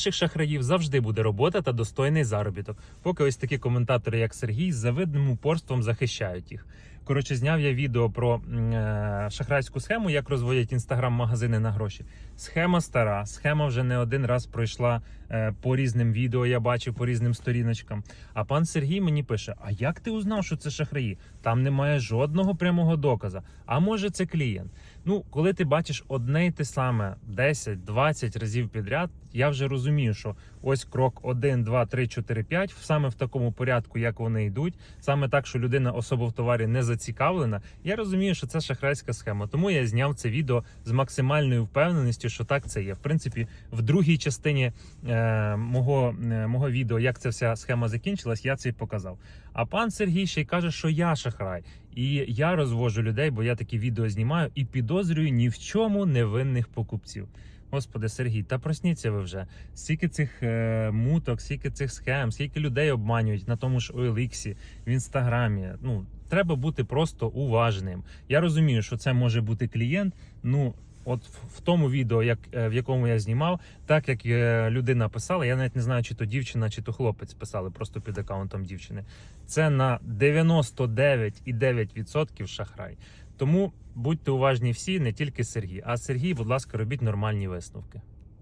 Наших шахраїв завжди буде робота та достойний заробіток, поки ось такі коментатори, як Сергій, з завидним упорством захищають їх. Коротше, зняв я відео про е, шахрайську схему, як розводять інстаграм-магазини на гроші. Схема стара, схема вже не один раз пройшла е, по різним відео, я бачив по різним сторіночкам. А пан Сергій мені пише: А як ти узнав, що це шахраї? Там немає жодного прямого доказу. А може, це клієнт? Ну, коли ти бачиш одне й те саме 10-20 разів підряд, я вже розумію, що ось крок 1, 2, 3, 4, 5, саме в такому порядку, як вони йдуть, саме так, що людина особа в товарі не зацікавлена. Я розумію, що це шахрайська схема. Тому я зняв це відео з максимальною впевненістю, що так це є. В принципі, в другій частині е, мого, е, мого відео, як ця вся схема закінчилась, я це і показав. А пан Сергій ще й каже, що я шахрай. І я розвожу людей, бо я такі відео знімаю і підозрюю ні в чому невинних покупців. Господи, Сергій, та просніться ви вже. Скільки цих е, муток, скільки цих схем, скільки людей обманюють на тому ж OLX, в інстаграмі. Ну треба бути просто уважним. Я розумію, що це може бути клієнт. Ну от в- тому відео, як е, в якому я знімав, так як е, людина писала, я навіть не знаю, чи то дівчина, чи то хлопець писали просто під аккаунтом дівчини. Це на 99,9% шахрай. Тому будьте уважні всі, не тільки Сергій. А Сергій, будь ласка, робіть нормальні висновки.